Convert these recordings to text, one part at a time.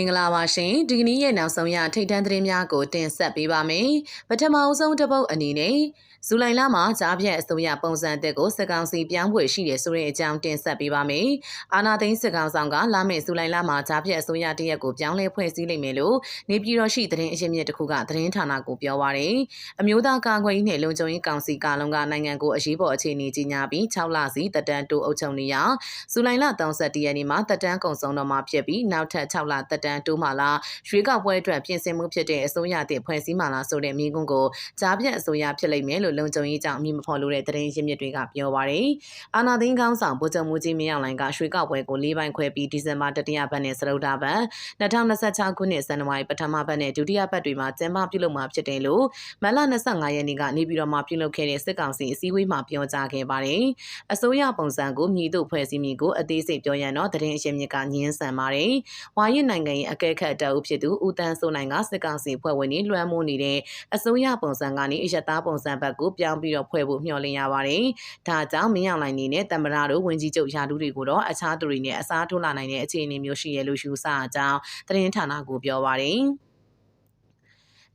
င်္ဂလာပါရှင်ဒီကနေ့ရဲ့နောက်ဆုံးရထိတ်တန့်သတင်းများကိုတင်ဆက်ပေးပါမယ်ပထမအဆုံးတစ်ပုတ်အနေနဲ့ ဇူလိုင်လမှာကြားပြတ်အစိုးရပုံစံအသစ်ကိုစစ်ကောင်စီပြောင်းဖွယ်ရှိတယ်ဆိုတဲ့အကြောင်းတင်ဆက်ပေးပါမယ်အာနာသိန်းစစ်ကောင်ဆောင်ကလာမယ့်ဇူလိုင်လမှာကြားပြတ်အစိုးရတရက်ကိုပြောင်းလဲဖွဲ့စည်းလိမ့်မယ်လို့နေပြည်တော်ရှိသတင်းအရင်းမြစ်တစ်ခုကသတင်းဌာနကိုပြောပါရယ်အမျိုးသားကာကွယ်ရေးနဲ့လုံခြုံရေးကောင်စီကာလုံကနိုင်ငံကိုအရေးပေါ်အခြေအနေကြီးညာပြီး6လစီတက်တန်းတိုးအုပ်ချုပ်နေရဇူလိုင်လ31ရက်နေ့မှာတက်တန်းကုံဆုံးတော့မှာဖြစ်ပြီးနောက်ထပ်6လတက်တန်းတိုးမှလာရွေးကောက်ပွဲအတွက်ပြင်ဆင်မှုဖြစ်တဲ့အစိုးရတည်ဖွဲ့စည်းမှလာဆိုတဲ့မိကုန်းကိုကြားပြတ်အစိုးရဖြစ်လိမ့်မယ်လို့လုံခြုံရေးကြောင့်အမည်မဖော်လို့တဲ့သတင်းရင်းမြစ်တွေကပြောပါရယ်အာနာသိန်းကောင်းဆောင်ဗိုလ်ချုပ်မူကြီးမင်းအောင်လှိုင်ကရွှေကောက်ပွဲကို၄ပိုင်းခွဲပြီးဒီဇင်ဘာတတိယပတ်နဲ့စရုပ်တာပတ်2026ခုနှစ်ဇန်နဝါရီပထမပတ်နဲ့ဒုတိယပတ်တွေမှာကျင်းပပြုလုပ်မှာဖြစ်တယ်လို့မလ25ရက်နေ့ကနေပြည်တော်မှာပြုလုပ်ခဲ့တဲ့စစ်ကောင်စီအစည်းအဝေးမှာပြောကြားခဲ့ပါတယ်အစိုးရပုံစံကိုမြည်တို့ဖွဲ့စည်းမိကိုအသေးစိတ်ပြောရန်တော့သတင်းအရင်းမြစ်ကညင်းဆန်ပါတယ်ဝါရင်နိုင်ငံရဲ့အကဲခတ်တအုပ်ဖြစ်သူဦးတန်းစိုးနိုင်ကစစ်ကောင်စီဖွဲ့ဝင်တွေလွှမ်းမိုးနေတဲ့အစိုးရပုံစံကနေအရတားပုံစံဘက်ကိုပြောင်းပြီးတော့ဖွဲ့ဖို့မျှော်လင့်ရပါတယ်။ဒါကြောင့်မင်းအောင်လှိုင်နေနဲ့တမရတို့ဝင်ကြီးချုပ်ရာထူးတွေကိုတော့အခြားသူတွေနဲ့အစားထိုးလာနိုင်တဲ့အခြေအနေမျိုးရှိရလို့ယူဆအကြောင်းသတင်းဌာနကိုပြောပါတယ်။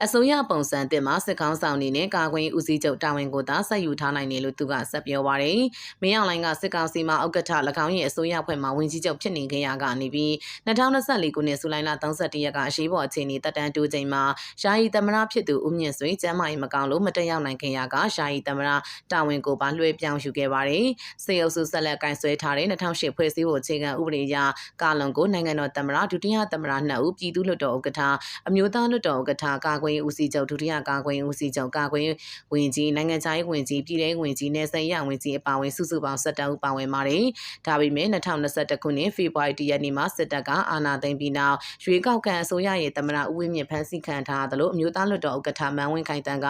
အစိုးရပုံစံတင်မှာစစ်ကောင်းဆောင်အနေနဲ့ကာကွယ်ဦးစီးချုပ်တာဝန်ကိုသာဆက်ယူထားနိုင်တယ်လို့သူကဆက်ပြောပါရယ်။မင်းအောင်လှိုင်ကစစ်ကောင်စီမှဥက္ကဋ္ဌ၎င်းရဲ့အစိုးရဖွဲ့မှဝင်ကြီးချုပ်ဖြစ်နေခဲ့ရကနေပြီး2024ခုနှစ်ဇူလိုင်လ31ရက်ကအရှိပေါ်အခြေအနေတက်တန်းတိုးချိန်မှာယာယီသမရဖြစ်သူဦးမြင့်စွေကျမ်းမာရေးမကောင်းလို့မတက်ရောက်နိုင်ခင်ရကယာယီသမရတာဝန်ကိုပါလွှဲပြောင်းယူခဲ့ပါရယ်။စေအုပ်စုဆက်လက်ကင်ဆွဲထားတဲ့2008ဖွဲ့စည်းဖို့အခြေခံဥပဒေအရကာလုံကိုနိုင်ငံတော်သမရဒုတိယသမရ2ဦးပြည်သူ့လွှတ်တော်ဥက္ကဋ္ဌအမျိုးသားလွှတ်တော်ဥက္ကဋ္ဌကာကွယ်ရေးဦးစီးချုပ်ဒုတိယကာကွယ်ရေးဦးစီးချုပ်ကာကွယ်ဝင်ကြီးနိုင်ငံခြားရေးဝင်ကြီးပြည်ထောင်ဝင်ကြီးနယ်စပ်ရဝင်ကြီးအပါအဝင်စုစုပေါင်း17ဦးပါဝင်ပါတယ်။ဒါပေမဲ့2021ခုနှစ်ဖေဖော်ဝါရီလရက်နေ့မှာစစ်တပ်ကအာဏာသိမ်းပြီးနောက်ရွေးကောက်ခံအစိုးရရဲ့သမ္မတဦးဝင်းမြင့်ဖမ်းဆီးခံထားသလိုအမျိုးသားလွှတ်တော်ဥက္ကဋ္ဌမန်ဝင်းခိုင်တန်းက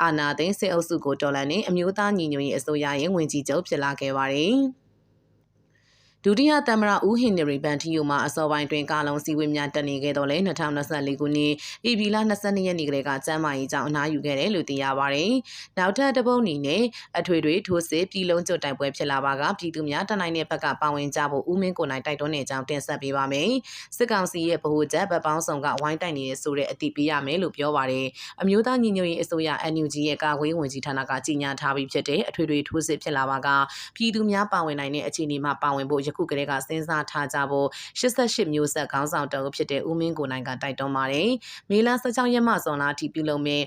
အာဏာသိမ်းစစ်အုပ်စုကိုတော်လှန်နေအမျိုးသားညီညွတ်ရေးအစိုးရရဲ့ဝင်ကြီးချုပ်ဖြစ်လာခဲ့ပါတယ်။ ဒုတိယသမ္မတဦးဟင်နရီဘန်တီယိုမှအစောပိုင်းတွင်ကာလုံစည်းဝေးများတက်နေခဲ့တော့လဲ2024ခုနှစ်ဧပြီလ22ရက်နေ့ကလေးကကျမ်းမာရေးကြောင့်အနားယူခဲ့တယ်လို့သိရပါတယ်။နောက်ထပ်တစ်ပုတ်အနေနဲ့အထွေထွေထိုးစစ်ပြည်လုံးကျွတ်တိုက်ပွဲဖြစ်လာပါကပြည်သူများတနိုင်တဲ့ဘက်ကပါဝင်ကြဖို့ဦးမင်းကိုနိုင်တိုက်တွန်းနေကြောင်းတင်ဆက်ပေးပါမယ်။စစ်ကောင်စီရဲ့ဗဟိုချက်ဗပောင်းဆောင်ကဝိုင်းတိုက်နေတဲ့ဆိုတဲ့အသိပေးရမယ်လို့ပြောပါတယ်။အမျိုးသားညီညွတ်ရေးအစိုးရ NUG ရဲ့ကာကွယ်ဝင်ကြီးဌာနကကြီးညာထားပြီးဖြစ်တဲ့အထွေထွေထိုးစစ်ဖြစ်လာပါကပြည်သူများပါဝင်နိုင်တဲ့အခြေအနေမှာပါဝင်ဖို့ခုကလေးကစဉ်းစားထားကြဖို့88မျိုးဆက်ခေါင်းဆောင်တော်ဖြစ်တဲ့ဦးမင်းကိုနိုင်ကတိုက်တွန်းပါတယ်။မေလ16ရက်မှဇွန်လအထိပြုလုပ်မယ့်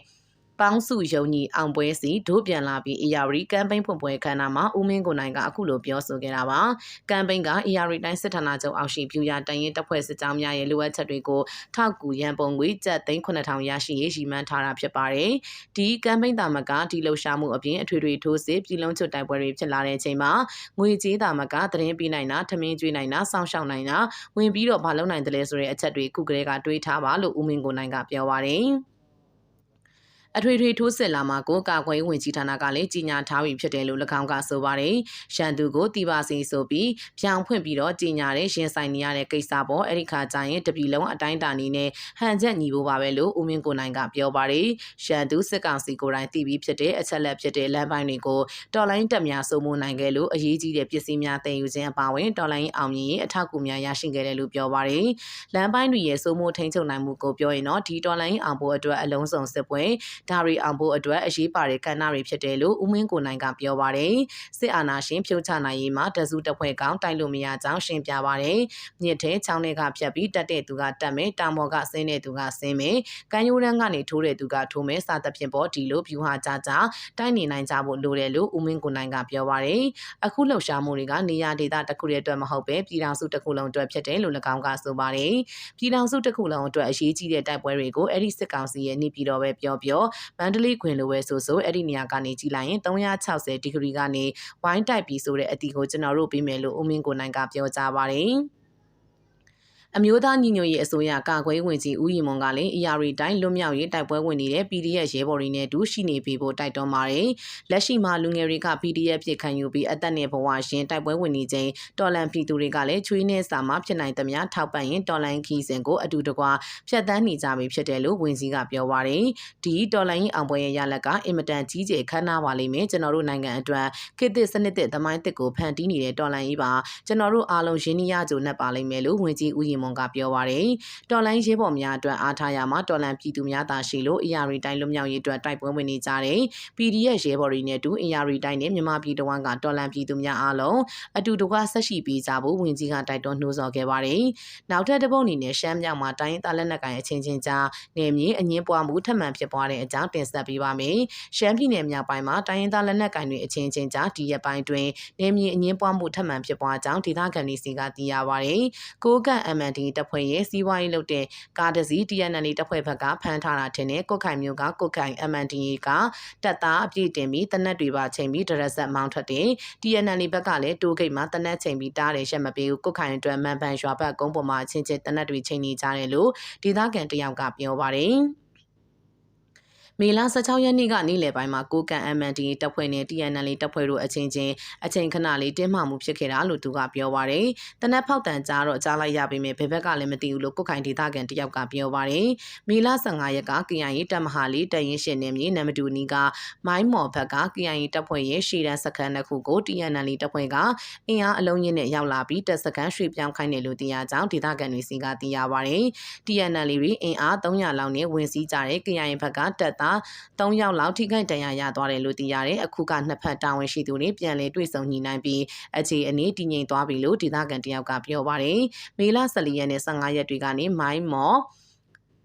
ပေါင်းစုယုံညီအောင်ပွဲစီဒို့ပြန်လာပြီးအေယာရီကမ်ပိန်းဖွင့်ပွဲခန်းနာမှာဦးမင်းကိုနိုင်ကအခုလိုပြောဆိုခဲ့တာပါကမ်ပိန်းကအေယာရီတိုင်းစစ်ဌာနချုပ်အောက်ရှိပြူရတန်ရင်တပ်ဖွဲ့စစ်ကြောင်းများရဲ့လိုအပ်ချက်တွေကိုထောက်ကူရန်ပုံငွေကျပ်သိန်း9000ရရှိရေးရည်မှန်းထားတာဖြစ်ပါတယ်ဒီကမ်ပိန်းတာမကဒီလှုပ်ရှားမှုအပြင်အထွေထွေထိုးစစ်ပြည်လုံးချွတ်တိုက်ပွဲတွေဖြစ်လာတဲ့အချိန်မှာငွေကြေးတာမကသတင်းပေးနိုင်တာထမင်းကျွေးနိုင်တာစောင့်ရှောက်နိုင်တာဝင်ပြီးတော့မလုပ်နိုင်တယ်လဲဆိုတဲ့အချက်တွေခုကလေးကတွေးထားပါလို့ဦးမင်းကိုနိုင်ကပြောပါတယ် အထွေထွေထိုးစစ်လာမှာကိုကာကွယ်ဝင်ကြီးဌာနကလည်းကြီးညာထားပြီးဖြစ်တယ်လို့၎င်းကဆိုပါတယ်။ရန်သူကိုတီပါစီဆိုပြီးပြောင်ဖွင့်ပြီးတော့ကြီးညာတဲ့ရင်ဆိုင်နေရတဲ့ကိစ္စပေါ်အဲ့ဒီခါကျရင်တပြီလုံးအတိုင်းတာနေနဲ့ဟန်ချက်ညီဖို့ပါပဲလို့ဦးမင်းကိုနိုင်ကပြောပါတယ်။ရန်သူစစ်ကောင်စီကိုယ်တိုင်တည်ပြီးဖြစ်တဲ့အချက်လက်ဖြစ်တဲ့လမ်းပိုင်းတွေကိုတော်လိုင်းတက်များစိုးမိုးနိုင်ခဲ့လို့အရေးကြီးတဲ့ပစ္စည်းများတည်ယူခြင်းအပါအဝင်တော်လိုင်းအောင်မြင်ရေးအထောက်အကူများရရှိခဲ့တယ်လို့ပြောပါတယ်။လမ်းပိုင်းတွေရဲ့စိုးမိုးထိန်းချုပ်နိုင်မှုကိုပြောရင်တော့ဒီတော်လိုင်းအောင်ဖို့အတွက်အလုံးစုံစစ်ပွဲဒါရီအောင်ဖို့အတွက်အရေးပါတဲ့ကဏ္ဍတွေဖြစ်တယ်လို့ဦးမင်းကိုနိုင်ကပြောပါတယ်စစ်အာဏာရှင်ဖြုတ်ချနိုင်ရေးမှာတစုတဖွဲ့ကောင်တိုက်လို့မရကြောင်းရှင်းပြပါတယ်မြစ်ထဲချောင်းတွေကဖြတ်ပြီးတက်တဲ့သူကတက်မယ်တာမော်ကဆင်းတဲ့သူကဆင်းမယ်ကံရိုးတန်းကနေထိုးတဲ့သူကထိုးမယ်စသဖြင့်ပေါ့ဒီလိုဖြူဟာကြကြတိုက်နေနိုင်ကြဖို့လိုတယ်လို့ဦးမင်းကိုနိုင်ကပြောပါတယ်အခုလှုပ်ရှားမှုတွေကနေရာဒေသတစ်ခုရဲ့အတွက်မဟုတ်ပဲပြည်ထောင်စုတစ်ခုလုံးအတွက်ဖြစ်တယ်လို့၎င်းကဆိုပါတယ်ပြည်ထောင်စုတစ်ခုလုံးအတွက်အရေးကြီးတဲ့တိုက်ပွဲတွေကိုအဲ့ဒီစစ်ကောင်စီရဲ့နေပြည်တော်ပဲပြောပြောမန္တလေးခွင်လိုပဲဆိုဆိုအဲ့ဒီနေရာကနေကြည်လိုက်ရင်360ဒီဂရီကနေဝိုင်းတိုက်ပြီးဆိုတဲ့အတီကိုကျွန်တော်တို့ပြီးမယ်လို့ဦးမင်းကိုနိုင်ကပြောကြားပါတယ်။ အမျိုးသားညီညွတ်ရေးအစိုးရကာကွယ်ဝင်ကြီးဦးရီမွန်ကလည်း ER တိုင်းလွတ်မြောက်ရေးတိုက်ပွဲဝင်နေတဲ့ PDF ရဲဘော်တွေနဲ့အတူရှိနေပြီးဖို့တိုက်တွန်းပါတယ်။လက်ရှိမှာလူငယ်တွေက PDF ဖြစ်ခံယူပြီးအသက်နဲ့ဘဝရှင်တိုက်ပွဲဝင်နေချိန်တော်လန်ပြည်သူတွေကလည်းချွေးနဲ့စာမဖြစ်နိုင်သမျှထောက်ပံ့ရင်တော်လန်ခီစဉ်ကိုအတူတကွဖျက်ဆီးနေကြပြီဖြစ်တယ်လို့ဝင်ကြီးကပြောပါတယ်။ဒီတော်လန်ရင်အောင်ပွဲရဲ့ရလဒ်ကအင်မတန်ကြီးကျယ်ခမ်းနားပါလိမ့်မယ်ကျွန်တော်တို့နိုင်ငံအတွက်ခေတ်သစ်စနစ်သစ်သမိုင်းသစ်ကိုဖန်တီးနေတဲ့တော်လန်ကြီးပါကျွန်တော်တို့အားလုံးရင်းနှီးရကြုံနဲ့ပါလိမ့်မယ်လို့ဝင်ကြီးဦးရင်မမွန်ကပြောပါရယ်တော်လိုင်းရဲဘော်များအတွက်အားထားရမှာတော်လန်ပြည်သူများသာရှိလို့အရာရီတိုင်းလွတ်မြောက်ရေးအတွက်တိုက်ပွဲဝင်နေကြတဲ့ PDF ရဲဘော်တွေနဲ့အတူအရာရီတိုင်းနဲ့မြန်မာပြည်တော်ဝန်ကတော်လန်ပြည်သူများအားလုံးအတူတကွဆက်ရှိပေးကြဖို့ဝင်ကြီးကတိုက်တွန်းနှိုးဆော်ခဲ့ပါတယ်။နောက်ထပ်တစ်ပုတ်အနေနဲ့ရှမ်းမြောက်မှာတိုင်းသားလက်နက်ကိုင်အချင်းချင်းကြားနေမြေအငင်းပွားမှုထပ်မံဖြစ်ပွားတဲ့အကြောင်းတင်ဆက်ပေးပါမယ်။ရှမ်းပြည်နယ်မြောက်ပိုင်းမှာတိုင်းရင်းသားလက်နက်ကိုင်တွေအချင်းချင်းကြားဒီရက်ပိုင်းတွင်နေမြေအငင်းပွားမှုထပ်မံဖြစ်ပွားကြောင်းဒေသခံတွေစီကသိရပါတယ်။ကိုကန့် MND တပ်ဖွဲ့ရဲ့စီးပွားရေးလုပ်တဲ့ကားတစ်စီး TNL တပ်ဖွဲ့ဘက်ကဖမ်းထားတာထင်တဲ့ကုတ်ခိုင်မျိုးကကုတ်ခိုင် MND ကတပ်သားအပြည့်တင်ပြီးတနက်တွေပါချိန်ပြီးဒရက်ဆက်မောင်းထွက်တယ်။ TNL ဘက်ကလည်းတိုးဂိတ်မှာတနက်ချိန်ပြီးတားတယ်ရှက်မပေးဘူးကုတ်ခိုင်အတွက်မန်ပန်ရွာဘက်ကုန်းပေါ်မှာချင်းချင်းတနက်တွေချိန်နေကြတယ်လို့ဒေသခံတယောက်ကပြောပါတယ်။ မေလ16ရက်နေ့ကနေ့လယ်ပိုင်းမှာကိုကန် MND တပ်ဖွဲ့နဲ့ TNL တပ်ဖွဲ့တို့အချင်းချင်းအချိန်ခဏလေးတင်းမာမှုဖြစ်ခဲ့တာလို့သူကပြောပါရယ်။တနက်ဖောက်တန်ကြားတော့ကြားလိုက်ရပေမဲ့ဘယ်ဘက်ကလည်းမသိဘူးလို့ကိုခိုင်ဒေသခံတယောက်ကပြောပါရယ်။မေလ15ရက်က KIA တပ်မဟာလေးတရင်ရှင်နေမြေနမတူနီကမိုင်းမော်ဘက်က KIA တပ်ဖွဲ့ရဲ့ရှေ့တန်းစခန်းတစ်ခုကို TNL တပ်ဖွဲ့ကအင်အားအလုံးကြီးနဲ့ရောက်လာပြီးတပ်စခန်းရွှေ့ပြောင်းခိုင်းတယ်လို့သိရကြောင်းဒေသခံတွေစီကသိရပါရယ်။ TNL တွေအင်အား300လောက်နဲ့ဝင်စည်းကြတဲ့ KIA ဘက်ကတပ်သား3ယောက်လောက်ထိခိုက်ဒဏ်ရာရသွားတယ်လို့သိရတယ်အခုကနှစ်ဖက်တာဝန်ရှိသူတွေပြန်လည်တွေ့ဆုံညှိနှိုင်းပြီးအခြေအနေတည်ငြိမ်သွားပြီလို့ဒေသခံတယောက်ကပြောပါတယ်မေလ14ရက်နဲ့15ရက်တွေကနေမိုင်းမော်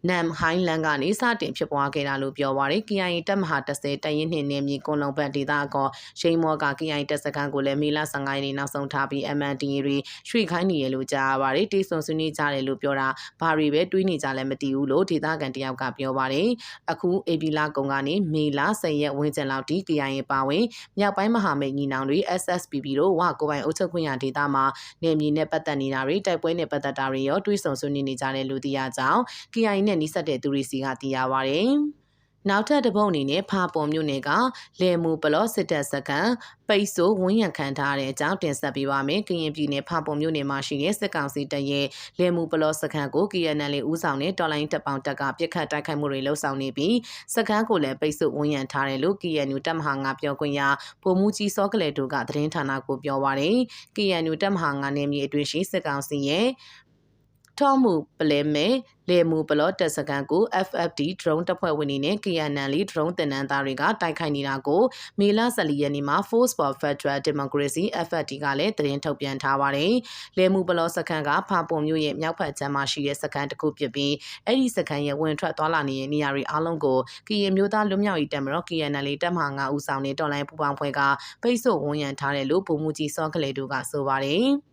နမ်ဟိုင်းလန်ကနေစတင်ဖြစ်ပွားခဲ့တာလို့ပြောပါရယ် KIA တပ်မဟာ30တရင်နှင့်နေမြေကွန်လုံဘတ်ဒေသကောရှိန်မော့က KIA တပ်စခန်းကိုလည်းမေလ15ရက်နေ့နောက်ဆုံးထားပြီး MNDA တွေရွှေ့ခိုင်းနေရလို့ကြားပါရယ်တေးဆုံဆွေးနွေးကြတယ်လို့ပြောတာဘာတွေပဲတွေးနေကြလဲမသိဘူးလို့ဒေသခံတယောက်ကပြောပါရယ်အခု AB လာကုံကနေမေလ10ရက်ဝန်းကျင်လောက်ထိ KIA ပါဝင်မြောက်ပိုင်းမဟာမိတ်ညီနောင်တွေ SSPB တို့ဝကိုပိုင်အုပ်ချုပ်ခွင့်ရဒေသမှာနေမြေနဲ့ပတ်သက်နေတာတွေတိုက်ပွဲနဲ့ပတ်သက်တာတွေရောတွေးဆုံဆွေးနွေးနေကြတယ်လို့သိရကြောင်း KIA နဲ့နှိစက်တဲ့သူတွေစီကသိရပါဗျ။နောက်ထပ်တစ်ပုတ်အနေနဲ့ဖာပေါ်မြို့နယ်ကလေမူပလော့စစ်တပ်စကန်ပိတ်ဆို့ဝန်းရံခံထားတဲ့အကြောင်းတင်ဆက်ပေးပါမယ်။ကရင်ပြည်နယ်ဖာပေါ်မြို့နယ်မှာရှိတဲ့စစ်ကောင်စီတပ်ရဲ့လေမူပလော့စကန်ကို KNL ဦးဆောင်တဲ့တော်လိုင်းတပ်ပေါင်းတပ်ကပြစ်ခတ်တိုက်ခိုက်မှုတွေလှုပ်ဆောင်နေပြီးစကန်ကိုလည်းပိတ်ဆို့ဝန်းရံထားတယ်လို့ KNU တပ်မဟာငါပြောခွင့်ရဗိုလ်မှူးကြီးစောကလေးတို့ကသတင်းဌာနကိုပြောပါရယ် KNU တပ်မဟာငါနယ်မြေအတွင်းရှိစစ်ကောင်စီရဲ့ ထော့မှုပလဲမဲလေမူဘလော့တက်စကန်ကို FFD drone တပ်ဖွဲ့ဝင်တွေနဲ့ KNL drone တင်နန်းသားတွေကတိုက်ခိုက်နေတာကိုမေလ14ရက်နေ့မှာ Force for Federal Democracy FFD ကလည်းသတင်းထုတ်ပြန်ထားပါတယ်။လေမူဘလော့စကန်ကဖာပုံမြို့ရဲ့မြောက်ဘက်ခြမ်းမှာရှိတဲ့စကန်တစ်ခုဖြစ်ပြီးအဲ့ဒီစကန်ရဲ့ဝင်ထွက်သွားလာနေတဲ့နေရာတွေအားလုံးကိုကရင်မျိုးသားလူမျိုးရေးတပ်မတော် KNL တပ်မဟာ9ဦးဆောင်တဲ့တော်လိုင်းပူပေါင်းဖွဲ့ကပိတ်ဆို့ဝန်ရံထားတယ်လို့ပုံမှုကြီးစောကလေးတို့ကဆိုပါတယ်။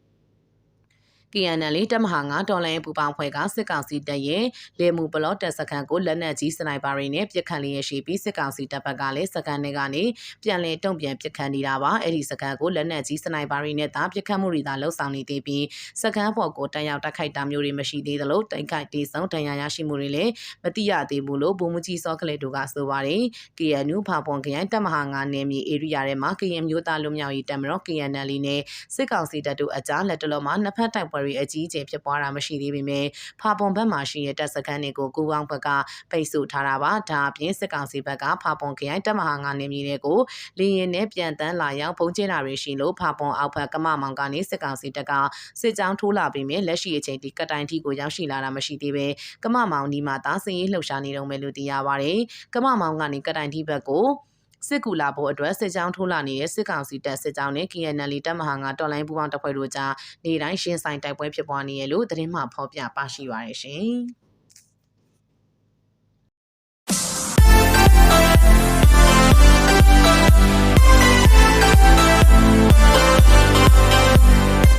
KNL တပ်မဟာ9တော်လိုင်းပူပေါင်းဖွဲ့ကစစ်ကောင်စီတပ်ရဲ့လေမူဘလော့တပ်စခန်းကိုလက်နက်ကြီးစနိုက်ပါတွေနဲ့ပစ်ခတ်လျက်ရှိပြီးစစ်ကောင်စီတပ်ဘက်ကလည်းစခန်းတွေကနေပြန်လည်တုံ့ပြန်ပစ်ခတ်နေတာပါအဲ့ဒီစခန်းကိုလက်နက်ကြီးစနိုက်ပါတွေနဲ့သာပစ်ခတ်မှုတွေသာလှုပ်ဆောင်နေသေးပြီးစခန်းပေါ်ကိုတက်ရောက်တိုက်ခိုက်တာမျိုးတွေမရှိသေးသလိုတိုက်ခိုက်တေဆုံးဒဏ်ရာရရှိမှုတွေလည်းမတိရသေးဘူးလို့ဗိုလ်မှူးကြီးစောကလေးတို့ကဆိုပါတယ် KNU ဖာပွန်ခရိုင်တပ်မဟာ9နယ်မြေဧရိယာထဲမှာ KN မျိုးသားလူမျိုးရေးတပ်မတော် KNL နဲ့စစ်ကောင်စီတပ်တို့အကြားလက်တလုံးမှာနှစ်ဖက်တိုက်ပွဲတွေအကြီးအကျယ်ဖြစ်ပွားတာမရှိသေးပေမဲ့ဖာပွန်ဘက်မှာရှိတဲ့တပ်စခန်းတွေကိုကူပေါင်းဘက်ကပိတ်ဆို့ထားတာပါဒါအပြင်စစ်ကောင်စီဘက်ကဖာပွန်ခရိုင်တပ်မဟာ9နယ်မြေတွေကိုလေရင်နဲ့ပြန်တန်းလာရောက်ပုံကျင်းတာတွေရှိလို့ဖာပွန်အောက်ဘက်ကမမောင်ကနေစစ်ကောင်စီတပ်ကစစ်ကြောင်းထိုးလာပြီးမြဲလက်ရှိအချိန်ဒီကတိုင်ထီကိုရောက်ရှိလာတာမရှိသေးပဲကမမောင်ဒီမှာသားစင်ရေးလှုပ်ရှားနေတော့မယ်လို့သိရပါတယ်ကမမောင်ကနေကတိုင်ထီဘက်ကို စစ်ကူလာဖို့အတွက်စစ်ကြောင်းထိုးလာနေတဲ့စစ်ကောင်စီတပ်စစ်ကြောင်းနဲ့ KNL တပ်မဟာငါတော်လိုင်းပူးပေါင်းတပ်ဖွဲ့တို့ကြားနေတိုင်းရှင်းဆိုင်တိုက်ပွဲဖြစ်ပွားနေရလို့သတင်းမှဖော်ပြပါရှိပါရရှင်။